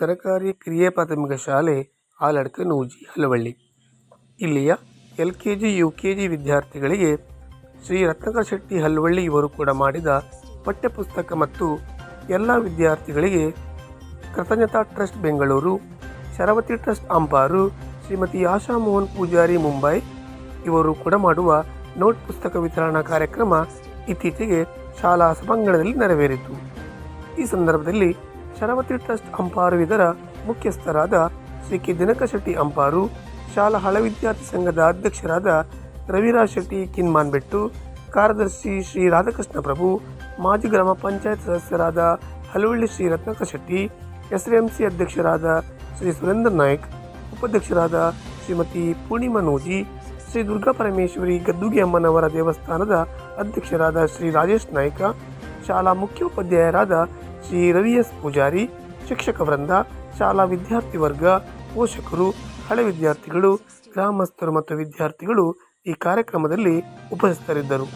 ಸರಕಾರಿ ಕಿರಿಯ ಪ್ರಾಥಮಿಕ ಶಾಲೆ ಆಲಡ್ಕ ನೂಜಿ ಹಲವಳ್ಳಿ. ಇಲ್ಲಿಯ L K G U K G ವಿದ್ಯಾರ್ಥಿಗಳಿಗೆ ಶ್ರೀ ರತ್ನಾಕರ್ ಶೆಟ್ಟಿ ಹಲ್ವಳ್ಳಿ ಇವರು ಕೂಡ ಮಾಡಿದ ಪಠ್ಯಪುಸ್ತಕ ಮತ್ತು ಎಲ್ಲ ವಿದ್ಯಾರ್ಥಿಗಳಿಗೆ ಕೃತಜ್ಞತಾ ಟ್ರಸ್ಟ್ ಬೆಂಗಳೂರು, ಶರವತಿ ಟ್ರಸ್ಟ್ ಅಂಪಾರು ಶ್ರೀಮತಿ ಆಶಾ ಮೋಹನ್ ಪೂಜಾರಿ ಮುಂಬೈ ಇವರು ಕೂಡ ಮಾಡುವ ನೋಟ್ ಪುಸ್ತಕ ವಿತರಣಾ ಕಾರ್ಯಕ್ರಮ ಇತ್ತೀಚೆಗೆ ಶಾಲಾ ಸಭಾಂಗಣದಲ್ಲಿ ನೆರವೇರಿತು. ಈ ಸಂದರ್ಭದಲ್ಲಿ ಶರಾವತಿ ಟ್ರಸ್ಟ್ ಅಂಪಾರು ಇದರ ಮುಖ್ಯಸ್ಥರಾದ ಶ್ರೀ ಕೆ ದಿನಕ ಶೆಟ್ಟಿ ಅಂಪಾರು, ಶಾಲಾ ಹಳ ವಿದ್ಯಾರ್ಥಿ ಸಂಘದ ಅಧ್ಯಕ್ಷರಾದ ರವಿರಾಜ್ ಶೆಟ್ಟಿ, ಕಿನ್ಮಾನ್ಬೆಟ್ಟು, ಕಾರ್ಯದರ್ಶಿ ಶ್ರೀ ರಾಧಾಕೃಷ್ಣ ಪ್ರಭು, ಮಾಜಿ ಗ್ರಾಮ ಪಂಚಾಯತ್ ಸದಸ್ಯರಾದ ಹಲವಳ್ಳಿ ಶ್ರೀ ರತ್ನಕ ಶೆಟ್ಟಿ, ಎಸ್ಎಂಸಿ ಅಧ್ಯಕ್ಷರಾದ ಶ್ರೀ ಸುರೇಂದ್ರ ನಾಯ್ಕ್, ಉಪಾಧ್ಯಕ್ಷರಾದ ಶ್ರೀಮತಿ ಪೂರ್ಣಿಮಾ ನೂಜಿ ಶ್ರೀ ದುರ್ಗಾ ಪರಮೇಶ್ವರಿ ಗದ್ದುಗೆ ಅಮ್ಮನವರ ದೇವಸ್ಥಾನದ ಅಧ್ಯಕ್ಷರಾದ ಶ್ರೀ ರಾಜೇಶ್ ನಾಯ್ಕ, ಶಾಲಾ ಮುಖ್ಯೋಪಾಧ್ಯಾಯರಾದ ಶ್ರೀ ರವಿ ಎಸ್ ಪೂಜಾರಿ, ಶಿಕ್ಷಕ ವೃಂದ, ಶಾಲಾ ವಿದ್ಯಾರ್ಥಿ ವರ್ಗ, ಪೋಷಕರು, ಹಳೆ ವಿದ್ಯಾರ್ಥಿಗಳು, ಗ್ರಾಮಸ್ಥರು ಮತ್ತು ವಿದ್ಯಾರ್ಥಿಗಳು ಈ ಕಾರ್ಯಕ್ರಮದಲ್ಲಿ ಉಪಸ್ಥಿತರಿದ್ದರು.